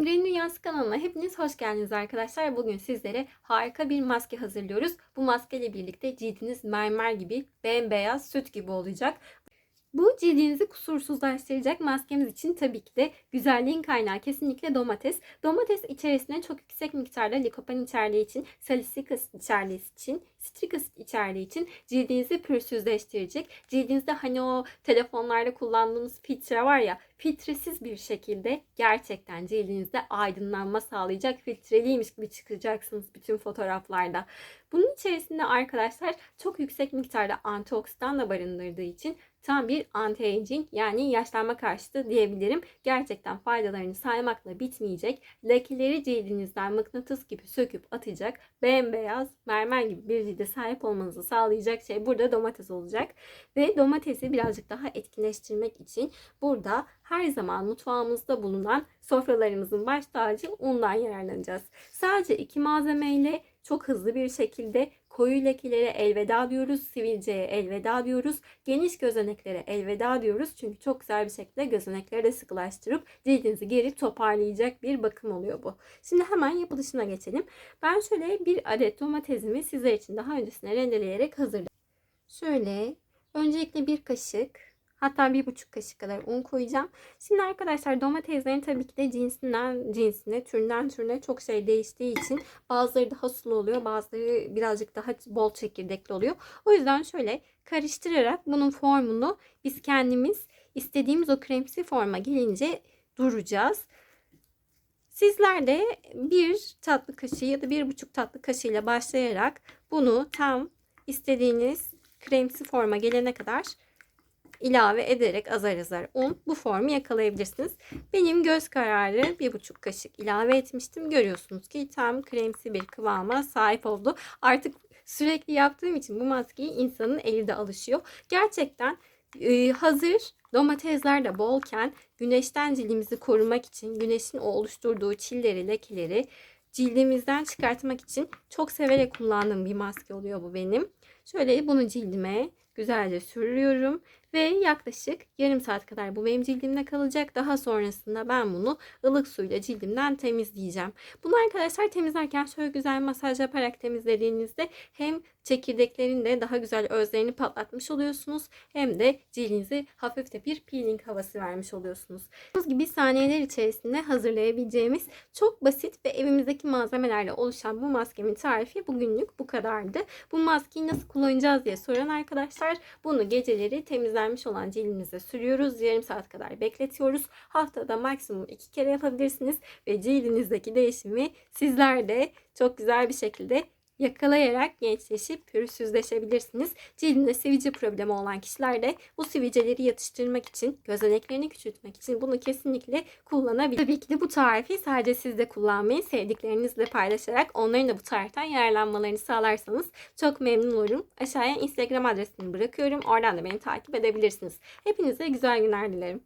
Simre'nin Dünyası kanalına hepiniz hoş geldiniz arkadaşlar. Bugün sizlere harika bir maske hazırlıyoruz. Bu maskeyle birlikte cildiniz mermer gibi, bembeyaz, süt gibi olacak. Bu cildinizi kusursuzlaştıracak maskemiz için tabii ki de güzelliğin kaynağı kesinlikle domates. Domates içerisine çok yüksek miktarda likopen içerdiği için, salisilik asit içerdiği için, sitrik asit içerdiği için cildinizi pürüzsüzleştirecek. Cildinizde hani o telefonlarda kullandığımız filtre var ya, filtresiz bir şekilde gerçekten cildinizde aydınlanma sağlayacak filtreliymiş gibi çıkacaksınız bütün fotoğraflarda. Bunun içerisinde arkadaşlar çok yüksek miktarda antioksidan da barındırdığı için tam bir anti-aging yani yaşlanma karşıtı diyebilirim. Gerçekten faydalarını saymakla bitmeyecek. Lekeleri cildinizden mıknatıs gibi söküp atacak. Bembeyaz mermer gibi bir cilde sahip olmanızı sağlayacak şey burada domates olacak. Ve domatesi birazcık daha etkinleştirmek için burada her zaman mutfağımızda bulunan sofralarımızın baş tacı undan yararlanacağız. Sadece iki malzemeyle çok hızlı bir şekilde koyu lekelere elveda diyoruz, sivilceye elveda diyoruz, geniş gözeneklere elveda diyoruz. Çünkü çok güzel bir şekilde gözenekleri de sıkılaştırıp cildinizi geri toparlayacak bir bakım oluyor bu. Şimdi hemen yapılışına geçelim. Ben şöyle bir adet domatesimi sizler için daha öncesine rendeleyerek hazırladım. Şöyle öncelikle bir kaşık Hatta bir buçuk kaşık kadar un koyacağım. Şimdi arkadaşlar domateslerin tabii ki de cinsinden cinsine, türünden türüne çok şey değiştiği için bazıları daha sulu oluyor, bazıları birazcık daha bol çekirdekli oluyor. O yüzden şöyle karıştırarak bunun formunu biz kendimiz istediğimiz o kremsi forma gelince duracağız. Sizler de bir tatlı kaşığı ya da bir buçuk tatlı kaşığıyla başlayarak bunu tam istediğiniz kremsi forma gelene kadar ilave ederek azar azar un bu formu yakalayabilirsiniz. Benim göz kararı bir buçuk kaşık ilave etmiştim. Görüyorsunuz ki tam kremsi bir kıvama sahip oldu. Artık sürekli yaptığım için bu maskeyi insanın eli de alışıyor. Gerçekten e, hazır domatesler de bolken güneşten cildimizi korumak için güneşin oluşturduğu çilleri, lekeleri cildimizden çıkartmak için çok severek kullandığım bir maske oluyor bu benim. Şöyle bunu cildime güzelce sürüyorum ve yaklaşık yarım saat kadar bu benim cildimde kalacak. Daha sonrasında ben bunu ılık suyla cildimden temizleyeceğim. Bunu arkadaşlar temizlerken şöyle güzel masaj yaparak temizlediğinizde hem çekirdeklerin de daha güzel özlerini patlatmış oluyorsunuz. Hem de cildinize hafif de bir peeling havası vermiş oluyorsunuz. Bu gibi saniyeler içerisinde hazırlayabileceğimiz çok basit ve evimizdeki malzemelerle oluşan bu maskemin tarifi bugünlük bu kadardı. Bu maskeyi nasıl kullanacağız diye soran arkadaşlar bunu geceleri temizlenmiş olan cildinize sürüyoruz. Yarım saat kadar bekletiyoruz. Haftada maksimum iki kere yapabilirsiniz ve cildinizdeki değişimi sizler de çok güzel bir şekilde yakalayarak gençleşip pürüzsüzleşebilirsiniz. Cildinde sivilce problemi olan kişiler de bu sivilceleri yatıştırmak için, gözeneklerini küçültmek için bunu kesinlikle kullanabilir. Tabii ki de bu tarifi sadece siz de kullanmayın. Sevdiklerinizle paylaşarak onların da bu tariften yararlanmalarını sağlarsanız çok memnun olurum. Aşağıya Instagram adresini bırakıyorum. Oradan da beni takip edebilirsiniz. Hepinize güzel günler dilerim.